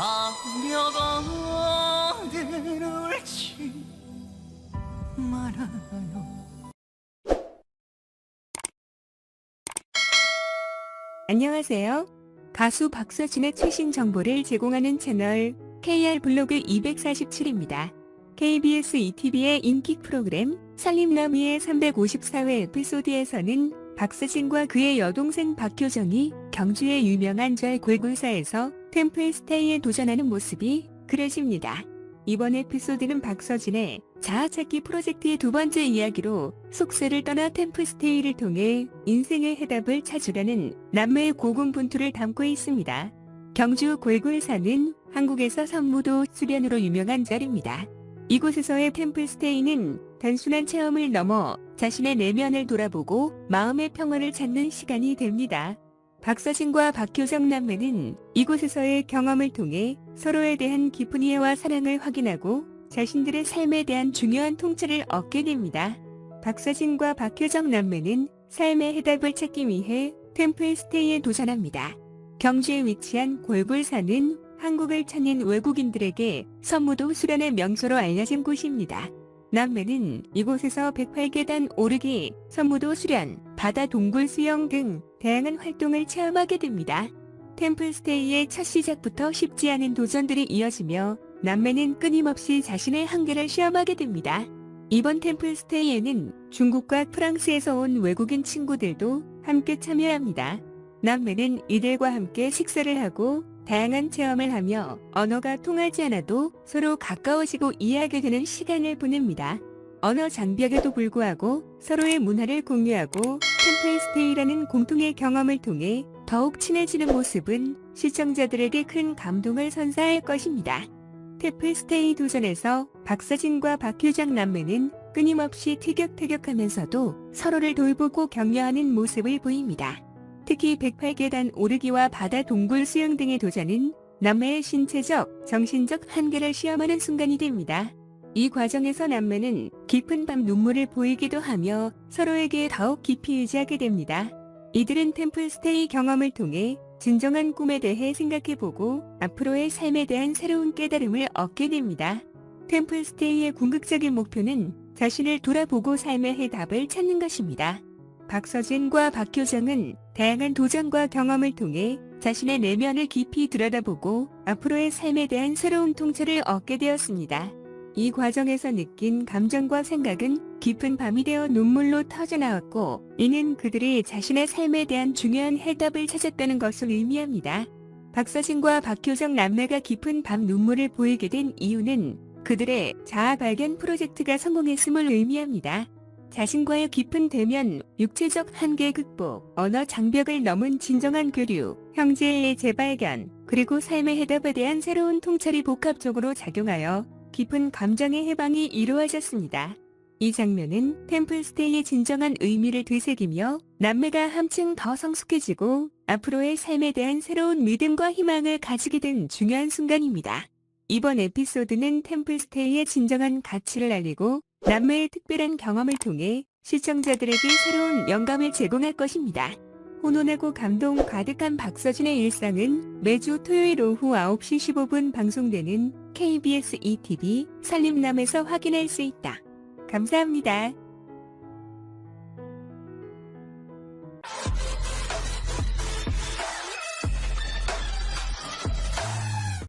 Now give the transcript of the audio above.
하려고 들을지 말아요 안녕하세요. 가수 박서진의 최신 정보를 제공하는 채널 KR 블로그 247입니다. KBS ETV의 인기 프로그램 살림나무의 354회 에피소드에서는 박서진과 그의 여동생 박효정이 경주의 유명한 절 골골사에서 템플 스테이에 도전하는 모습이 그려집니다. 이번 에피소드는 박서진의 자아찾기 프로젝트의 두 번째 이야기로 속세를 떠나 템플스테이를 통해 인생의 해답을 찾으려는 남매의 고군분투를 담고 있습니다. 경주 골골사는 한국에서 선무도 수련으로 유명한 절입니다. 이곳에서의 템플스테이는 단순한 체험을 넘어 자신의 내면을 돌아보고 마음의 평화를 찾는 시간이 됩니다. 박서진과 박효정 남매는 이곳에서의 경험을 통해 서로에 대한 깊은 이해와 사랑을 확인하고 자신들의 삶에 대한 중요한 통찰을 얻게 됩니다. 박서진과 박효정 남매는 삶의 해답을 찾기 위해 템플스테이에 도전합니다. 경주에 위치한 골골사는 한국을 찾는 외국인들에게 선무도 수련의 명소로 알려진 곳입니다. 남매는 이곳에서 108계단 오르기, 선무도 수련, 바다 동굴 수영 등 다양한 활동을 체험하게 됩니다. 템플스테이의 첫 시작부터 쉽지 않은 도전들이 이어지며 남매는 끊임없이 자신의 한계를 시험하게 됩니다. 이번 템플스테이에는 중국과 프랑스에서 온 외국인 친구들도 함께 참여합니다. 남매는 이들과 함께 식사를 하고 다양한 체험을 하며 언어가 통하지 않아도 서로 가까워지고 이해하게 되는 시간을 보냅니다. 언어 장벽에도 불구하고 서로의 문화를 공유하고 템플스테이라는 공통의 경험을 통해 더욱 친해지는 모습은 시청자들에게 큰 감동을 선사할 것입니다. 템플스테이 도전에서 박서진과 박효정 남매는 끊임없이 티격태격하면서도 서로를 돌보고 격려하는 모습을 보입니다. 특히 108계단 오르기와 바다 동굴 수영 등의 도전은 남매의 신체적, 정신적 한계를 시험하는 순간이 됩니다. 이 과정에서 남매는 깊은 밤 눈물을 보이기도 하며 서로에게 더욱 깊이 의지하게 됩니다. 이들은 템플스테이 경험을 통해 진정한 꿈에 대해 생각해보고 앞으로의 삶에 대한 새로운 깨달음을 얻게 됩니다. 템플스테이의 궁극적인 목표는 자신을 돌아보고 삶의 해답을 찾는 것입니다. 박서진과 박효정은 다양한 도전과 경험을 통해 자신의 내면을 깊이 들여다보고 앞으로의 삶에 대한 새로운 통찰을 얻게 되었습니다. 이 과정에서 느낀 감정과 생각은 깊은 밤이 되어 눈물로 터져나왔고 이는 그들이 자신의 삶에 대한 중요한 해답을 찾았다는 것을 의미합니다. 박서진과 박효정 남매가 깊은 밤 눈물을 보이게 된 이유는 그들의 자아 발견 프로젝트가 성공했음을 의미합니다. 자신과의 깊은 대면, 육체적 한계 극복, 언어 장벽을 넘은 진정한 교류, 형제의 재발견, 그리고 삶의 해답에 대한 새로운 통찰이 복합적으로 작용하여 깊은 감정의 해방이 이루어졌습니다. 이 장면은 템플스테이의 진정한 의미를 되새기며 남매가 한층 더 성숙해지고 앞으로의 삶에 대한 새로운 믿음과 희망을 가지게 된 중요한 순간입니다. 이번 에피소드는 템플스테이의 진정한 가치를 알리고 남매의 특별한 경험을 통해 시청자들에게 새로운 영감을 제공할 것입니다. 훈훈하고 감동 가득한 박서진의 일상은 매주 토요일 오후 9시 15분 방송되는 KBS ETV 살림남에서 확인할 수 있다. 감사합니다.